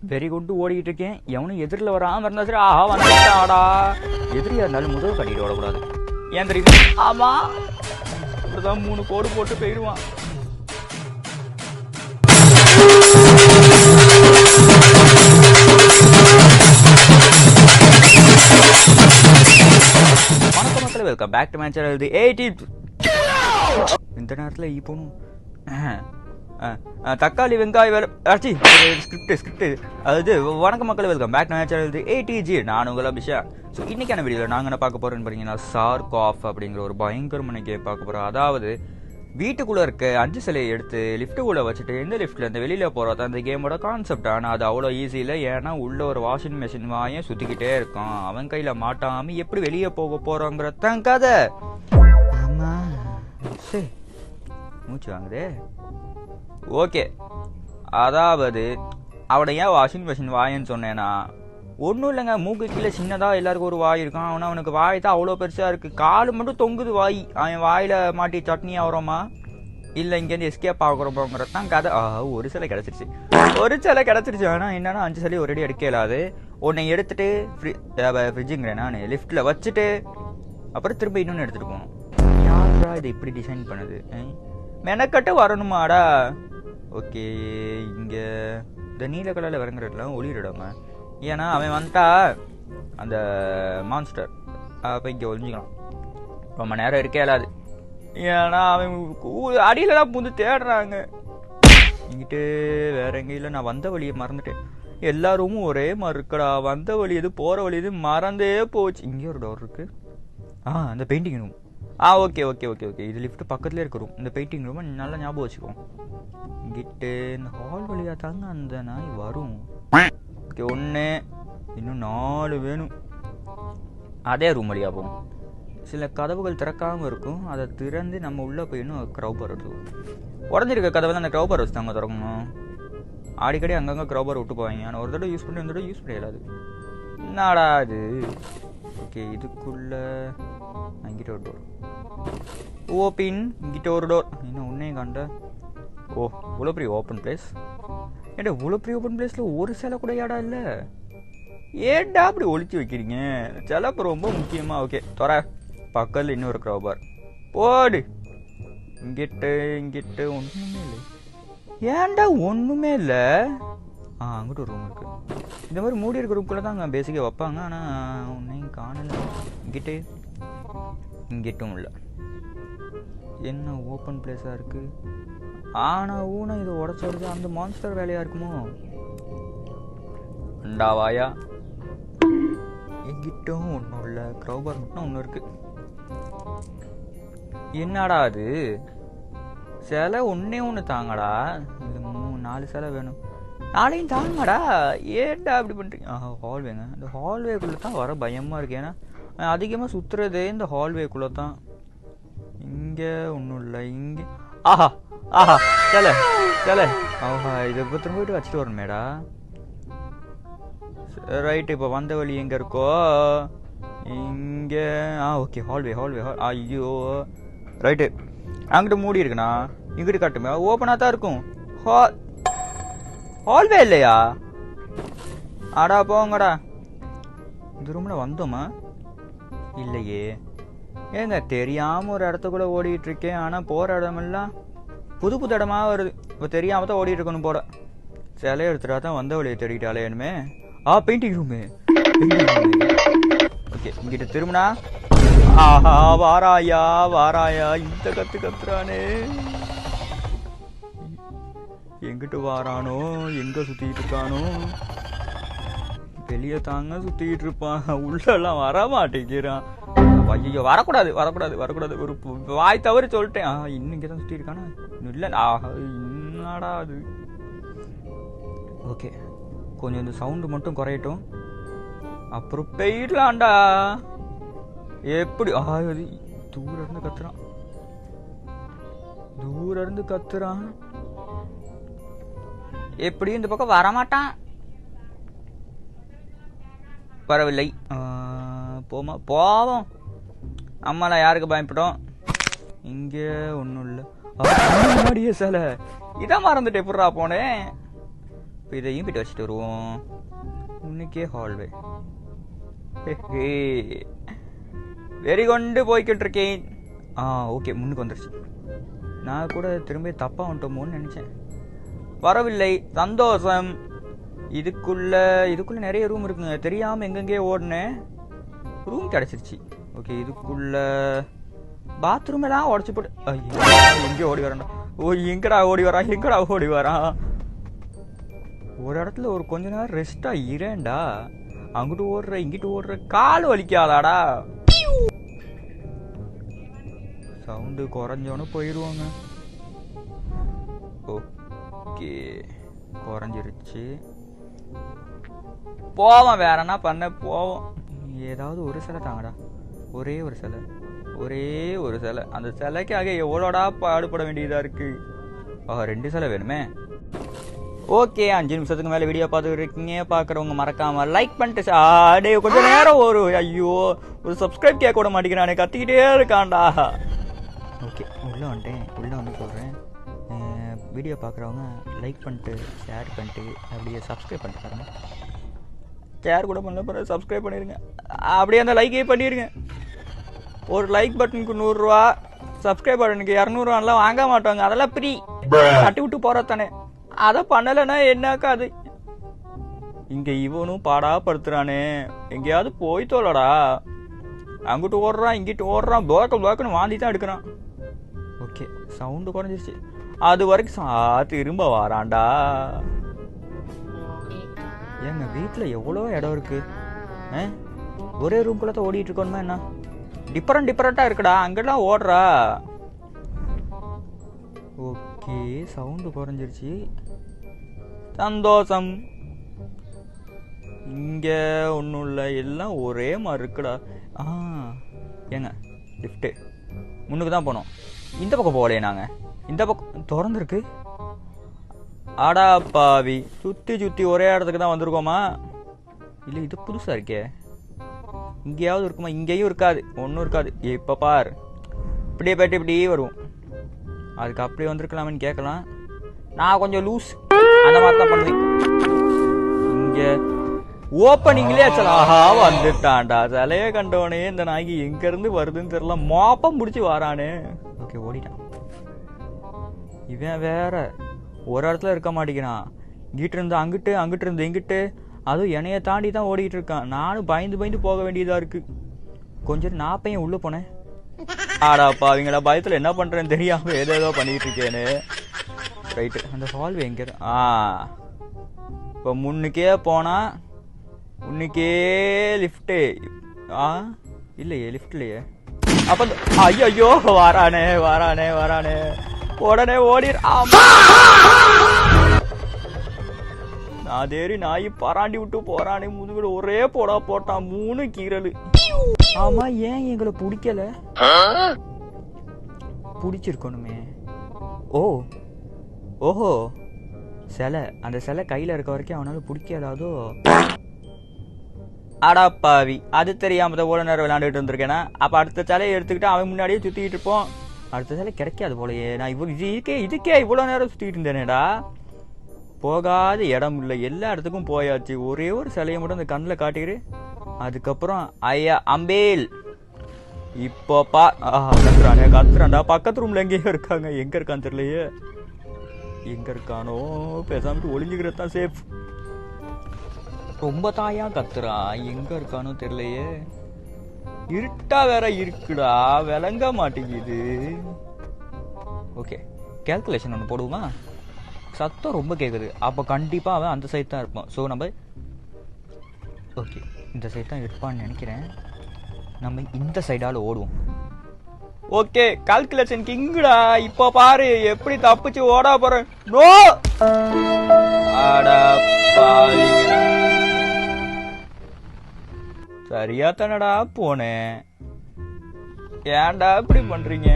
வெறி கொண்டு ஓடிக்கிட்டு இருக்கேன் எவனும் எதிரில் வராம இருந்தா சரி ஆஹா வந்துட்டாடா. எதிரியா இருந்தாலும் முதல் கட்டிட்டு ஓடக்கூடாது. ஏன் தெரியுது ஆமா. இப்படிதான் மூணு கோடு போட்டு போயிடுவான். வணக்கம் welcome back to match channel the eighteen இந்த நேரத்தில் இப்போனும் தக்காளி வெங்காய வேலை ஆச்சு ஸ்கிரிப்ட் ஸ்கிரிப்ட் அதாவது வணக்கம் மக்கள் welcome back to channel ADG நான் உங்கள் அபிஷா. ஸோ இன்னைக்கான வீடியோவில் நாங்கள் என்ன பார்க்க போகிறோன்னு பார்த்தீங்கன்னா சார்க் ஆஃப் அப்படிங்கிற ஒரு பயங்கரமான கேம் பார்க்க போகிறோம் அதாவது வீட்டுக்குள்ளே இருக்க அஞ்சு சிலையை எடுத்து லிஃப்ட்டுக்குள்ளே வச்சுட்டு எந்த லிஃப்ட்டில் இந்த வெளியில் போகிறது அந்த கேமோட கான்செப்ட் ஆனால் அது அவ்வளோ ஈஸி இல்லை. ஏன்னா உள்ள ஒரு வாஷிங் மிஷின் வாயும் சுற்றிக்கிட்டே இருக்கான் அவன் கையில் மாட்டாமல் எப்படி வெளியே போக போகிறோங்கிறதான் கதை. ஆமாம் சரி மூச்சு வாங்குதே. ஓகே. அதாவது அவனை ஏன் வாஷிங் மிஷின் வாயன்னு சொன்னேன்னா ஒன்றும் இல்லைங்க மூக்கு கீழே சின்னதாக எல்லாருக்கும் ஒரு வாய் இருக்கும். அவனை அவனுக்கு வாய் தான் அவ்வளோ பெருசாக இருக்குது காலு மட்டும் தொங்குது வாய். அவன் வாயில் மாட்டி சட்னி ஆகிறோமா? இல்லை இங்கேருந்து எஸ்கேப் ஆகுறோமோங்கிறது தான் கதை. ஒரு சிலை கிடச்சிருச்சு. ஒரு சிலை கிடச்சிருச்சு. ஆனால் என்னன்னா அஞ்சு சிலை ஒரேடி எடுக்க இயலாது உன்னை எடுத்துட்டு ஃப்ரி ஃப்ரிட்ஜுங்கிறேன் நான். லிஃப்ட்டில் வச்சுட்டு அப்புறம் திரும்ப இன்னொன்று எடுத்துகிட்டு போகணும். யாரா இதை இப்படி டிசைன் பண்ணுது? மெனக்கட்டு வரணுமாடா. ஓகே இங்கே இந்த நீல கலரில் வரங்கிறதுலாம் ஒளிரிடாம? ஏன்னா அவன் வந்துட்டா அந்த மான்ஸ்டர் அப்போ இங்கே ஒளிஞ்சிக்கலாம். ரொம்ப நேரம் இருக்கே இல்லாது. ஏன்னா அவன் அடியில அடியிலலாம் புந்து தேடுறாங்க. இங்கிட்டு வேற எங்கேயும் இல்லை. நான் வந்த வழியை மறந்துட்டேன். எல்லா ரூமும் ஒரே மாதிரி இருக்கடா. வந்த வழி எது போகிற வழி எது மறந்தே போச்சு. இங்கே ஒரு டோர் இருக்கு. ஆ அந்த பெயிண்டிங் ரூம் ஆ ஓகே ஓகே ஓகே ஓகே. இது லிஃப்ட் பக்கத்துலேயே இருக்க ரூம் இந்த பெயிண்டிங் ரூம் நல்லா ஞாபகம் வச்சுக்கோ. கிட்டு இந்த ஹால் வழியாக தாங்க அந்த நாய் வரும். ஓகே ஒன்று இன்னும் நாலு வேணும். அதே ரூம் வழியாக போகும் சில கதவுகள் திறக்காமல் இருக்கும். அதை திறந்து நம்ம உள்ளே போய் இன்னும் க்ரௌபர் இருக்கும் உடஞ்சிருக்க கதவை அந்த க்ரௌபர் வச்சு தாங்க திறக்கணும். அடிக்கடி அங்கங்கே க்ரௌபர் விட்டு போவாங்க. ஆனால் ஒரு தடவை யூஸ் பண்ணி ஒரு தடவை யூஸ் பண்ணிடலாது என்னடா இது? ஓகே இதுக்குள்ளே இங்கிட்ட ஒரு டோர் ஓபின் இங்கிட்ட ஒரு டோர் இன்னும் உன்னே கண்ட ஓ இவ்வளோ பெரிய ஓப்பன் பிளேஸ் ஏடா இவ்வளோ பெரிய ஓப்பன் பிளேஸில் ஒரு சிலை கூட ஏடா இல்லை? ஏடா அப்படி ஒழிச்சு வைக்கிறீங்க? சிலை இப்போ ரொம்ப முக்கியமாக ஓகே தொர பக்கத்தில் இன்னொரு க்ரௌபார் போடு. இங்கிட்டு இங்கிட்டு ஒன்றுமே இல்லை. ஏன்டா ஒன்றுமே இல்லை? ஆ அங்கிட்டு ஒரு ரூம் இருக்குது இந்த மாதிரி மூடி இருக்கிற ரூம்குள்ளே தான் அங்கே பேசிக்காக வைப்பாங்க ஆனால் ஒன்றையும் காணல. இங்கிட்டு. இங்கிட்டும் இல்லை. என்ன ஓப்பன் பிளேஸாக இருக்கு? ஆனா ஊனை இதை உடச்சோடுது அந்த மான்ஸ்டர் வேலையாக இருக்குமோ? அண்டாவாயா எங்கிட்டும் ஒன்றும் இல்லை. க்ரௌபர் மட்டும் ஒன்று இருக்கு. என்னடா அது? சிலை ஒன்றே ஒன்று தாங்கடா. இது மூணு நாலு சிலை வேணும். நாளையும் தாங்கடா. ஏன்டா அப்படி பண்ணுறீங்க ஹால்வேங்க இந்த ஹால்வேக்குள்ளே தான் வர பயமாக இருக்கு. ஏன்னா அதிகமாக சுற்றுறதே இந்த ஹால்வேக்குள்ளே தான். இங்கே ஒன்றும் இல்லை இங்கே. ஆஹா ஆஹா சில சில ஆஹா இதை இப்போ திரும்ப போயிட்டு வச்சுட்டு வரணுமேடா ரைட் இப்போ வந்த வழி எங்கே இருக்கோ? இங்கே ஆ ஓகே ஹால்வே ஹால்வே ஹால் ஐயோ. ரைட்டு அங்கிட்டு மூடி இருக்குண்ணா. இங்கிட்டு காட்டுமே. ஓப்பனாக தான் இருக்கும். ஹால் ஹால்வே இல்லையா? ஆடா போங்கடா. இந்த ரூமில் வந்தோமா? இல்லையே. ஏங்க தெரியாமல் ஒரு இடத்துக்குள்ளே ஓடிட்டு இருக்கேன் ஆனால் போகிற இடமெல்லாம் புது புது இடமா வருது. இப்போ தெரியாமல் தான் ஓடிட்டு இருக்கணும் போல. சிலையை எடுத்துட்டா தான் வந்த வழியை தேடிக்கிட்டாலே இனிமே. ஆ பெயிண்டிங் ரூமு ஓகே இங்கிட்ட திரும்பினா ஆஹா வாராயா வாராயா இந்த கத்து கத்துறானே. எங்கிட்டு வாரானோ எங்க சுத்திட்டு இருக்கானோ. வெளியே தாங்க சுத்திட்டு இருப்பான். உள்ளெல்லாம் வர மாட்டேங்கிறான் ஐயோ வரக்கூடாது வரக்கூடாது வரக்கூடாது. ஒரு வாய் தவறி சொல்லிட்டேன். இன்னும் இங்கே தான் சுற்றி இருக்கானா? இன்னும் இல்லை ஆஹா என்னடா அது? ஓகே. கொஞ்சம் இந்த சவுண்டு மட்டும் குறையட்டும். அப்புறம் போயிடலாம்டா. எப்படி? ஆயுது தூரம் இருந்து கத்துறான். தூரம் இருந்து கத்துறான். எப்படியும் இந்த பக்கம் வரமாட்டான். வரவில்லை. போமா போவோம். அம்மாலாம் யாருக்கு பயப்பட்டோம் இங்கே ஒன்றும் இல்லை. முன்னாடியே சில. இதான் மறந்துட்டு எப்படா போனேன் இப்போ இதையும் போயிட்டு வச்சுட்டு வருவோம். இன்னைக்கே ஹால்வே வெறி கொண்டு போய்கிட்டு இருக்கேன். ஆ ஓகே முன்னுக்கு வந்துருச்சு. நான் கூட திரும்ப தப்பாக வந்துட்டோமோன்னு நினச்சேன். வரவில்லை. சந்தோஷம். இதுக்குள்ள இதுக்குள்ள நிறைய ரூம் இருக்குங்க. தெரியாம எங்கெங்கே ஓடினேன். ரூம் கிடைச்சிருச்சு. ஓகே இதுக்குள்ள பாத்ரூம் எல்லாம் உடச்சு போட்டு ஐயோ, எங்கே ஓடி வரான்டா ஓ எங்கடா ஓடி வரான் எங்கடா ஓடி வரான் ஒரு இடத்துல ஒரு கொஞ்ச நேரம் ரெஸ்டா இரேன்டா. அங்கிட்டு ஓடுற இங்கிட்டு ஓடுற கால் வலிக்காதாடா. சவுண்டு குறைஞ்சோன்னு போயிடுவாங்க ஓகே குறைஞ்சிருச்சு. போவோம் வேற என்ன பண்ண? போவோம். ஏதாவது ஒரு சில தாங்கடா. ஒரே ஒரு சிலை. ஒரே ஒரு சிலை. அந்த சிலைக்காக எவ்வளோடா பாடுபட வேண்டியதாக இருக்குது ஆ ரெண்டு சிலை வேணுமே. ஓகே அஞ்சு நிமிஷத்துக்கு மேலே வீடியோ பார்த்துட்டு இருக்கீங்க பார்க்குறவங்க மறக்காம லைக் பண்ணிட்டு சா- கொஞ்சம் நேரம் ஒரு ஐயோ ஒரு சப்ஸ்கிரைப் கேட்க விட மாட்டேங்கிறானே. கத்திக்கிட்டே இருக்காண்டா ஓகே உள்ளே வந்துட்டேன். உள்ளே வந்து சொல்கிறேன் வீடியோ பார்க்குறவங்க லைக் பண்ணிட்டு ஷேர் பண்ணிட்டு அப்படியே சப்ஸ்கிரைப் பண்ணிட்டு பாருங்க. ஷேர் கூட பண்ணல பிறகு சப்ஸ்கிரைப் பண்ணிடுங்க அப்படியே அந்த லைக்கே பண்ணிடுங்க ஒரு லைக் பட்டனுக்கு நூறுரூவா சப்ஸ்கிரைப் பட்டனுக்கு இரநூறுவான்லாம் வாங்க மாட்டாங்க. அதெல்லாம் ஃப்ரீ தட்டி விட்டு போகிறதானே அதை பண்ணலைன்னா என்னக்கா அது? இங்கே இவனும் பாடா படுத்துறானே எங்கேயாவது போய் தோலடா. அங்கிட்டு ஓடுறான் இங்கிட்டு ஓடுறான். போக்க போக்கன்னு வாந்தி தான் எடுக்கிறான். ஓகே சவுண்டு குறைஞ்சிருச்சு. அது வரைக்கும் சா திரும்ப வாரான்டா. ஏங்க வீட்டில் எவ்வளோ இடம் இருக்கு? ஆ? ஒரே ரூம்குள்ளே தான் ஓடிட்டு இருக்கணுமா என்ன? டிஃபரெண்ட் டிஃப்ரெண்ட்டாக இருக்குடா. அங்கெல்லாம் ஓடுறா. ஓகே சவுண்டு குறைஞ்சிருச்சு. சந்தோஷம். இங்கே ஒன்றும் இல்லை. எல்லாம் ஒரே மாதிரி இருக்குடா. ஆ ஏங்க லிஃப்ட்டு முன்னுக்கு தான் போனோம். இந்த பக்கம் போகலையே நாங்கள் இந்த பக்கம் திறந்துருக்கு. அடா பாவி. சுற்றி சுற்றி ஒரே இடத்துக்கு தான் வந்திருக்கோமா? இல்லை இது புதுசாக இருக்கே. இங்கேயாவது இருக்குமா? இங்கேயும் இருக்காது. ஒன்றும் இருக்காது. இப்போ பார். இப்படியே போயிட்டு இப்படியே வருவோம். அதுக்கு அப்படியே வந்திருக்கலாமேன்னு கேட்கலாம். நான் கொஞ்சம் லூஸ் அந்த மாதிரி தான் பண்ணுவேன். இங்கே ஓப்பனிங்லேயே ஆஹா வந்துட்டான்டா. சிலையே கண்டவனே இந்த நாய்க்கு எங்கேருந்து வருதுன்னு தெரியல. மோப்பம் பிடிச்சி வரானே. ஓகே ஓடிட்டான். இவன் வேற. ஒரு இடத்துல இருக்க மாட்டேங்கிறான். இங்கிட்டு இருந்து அங்கிட்டு அங்கிட்டு இருந்து இங்கிட்டு. அதுவும் என்னைய தாண்டி தான் ஓடிட்டு இருக்கான் நானும் பயந்து பயந்து போக வேண்டியதா இருக்கு. கொஞ்சம் நான் பையன் உள்ள போனேன். ஆடாப்பா அவங்கள பயத்துல என்ன பண்றேன்னு தெரியாம ஏதோ ஏதோ பண்ணிட்டு இருக்கேன்னு ரைட்டு அந்த சால்வ் எங்க ஆ இப்போ முன்னுக்கே போனா முன்னுக்கே லிஃப்ட்டு ஆ இல்லையே லிஃப்ட் இல்லையே. அப்ப ஐயோ ஐயோ வாரானே வாரானே வாரானே. உடனே ஓடி ஆமா. நான் தேறி நாய் பராண்டி விட்டு போறானே முதுகுல ஒரே போடா போட்டான் மூணு கீரல். ஆமா ஏன் எங்களை பிடிக்கல? பிடிச்சிருக்கணுமே. ஓ ஓஹோ சிலை. அந்த சிலை கையில இருக்க வரைக்கும் அவனால பிடிக்காதாதோ அடாப்பாவி அது தெரியாம இவ்வளோ நேரம் விளையாண்டுட்டு இருந்திருக்கேனா? அப்ப அடுத்த சிலையை எடுத்துக்கிட்டு அவன் முன்னாடியே சுத்திட்டு இருப்போம். அடுத்த சிலை கிடைக்காது போலயே. நான் இவ்வளவு இதுக்கே இதுக்கே இவ்வளவு நேரம் சுத்திட்டு இருந்தேனேடா. போகாத இடம் இல்லை. எல்லா இடத்துக்கும் போயாச்சு. ஒரே ஒரு சிலையை மட்டும் அந்த கண்ணில் காட்டிக்கிட்டு அதுக்கப்புறம் ஐயா அம்பேல். இப்போ பா ஆஹா, கத்துறானே கத்துறான்டா. பக்கத்து ரூம்ல எங்கேயோ இருக்காங்க. எங்க இருக்கான்னு தெரியலையே. எங்க இருக்கானோ பேசாமட்டு ஒளிஞ்சுக்கிறது தான் சேஃப் ரொம்ப தாயா கத்துறான் எங்க இருக்கானோ தெரியலையே. இருட்டா வேற இருக்குடா. விளங்க மாட்டேங்குது. ஓகே கேல்குலேஷன் ஒன்று போடுவோமா? சத்தம் ரொம்ப கேட்குது அப்போ கண்டிப்பாக அவன் அந்த சைடு தான் இருப்பான். ஸோ நம்ம ஓகே இந்த சைடு தான் இருப்பான்னு நினைக்கிறேன். நம்ம இந்த சைடால் ஓடுவோம். ஓகே கால்குலேஷன் கிங்குடா. இப்போ பாரு எப்படி தப்பிச்சு ஓட போறேன். நோ அடா சரியா தானடா போனேன். ஏன்டா இப்படி பண்றீங்க?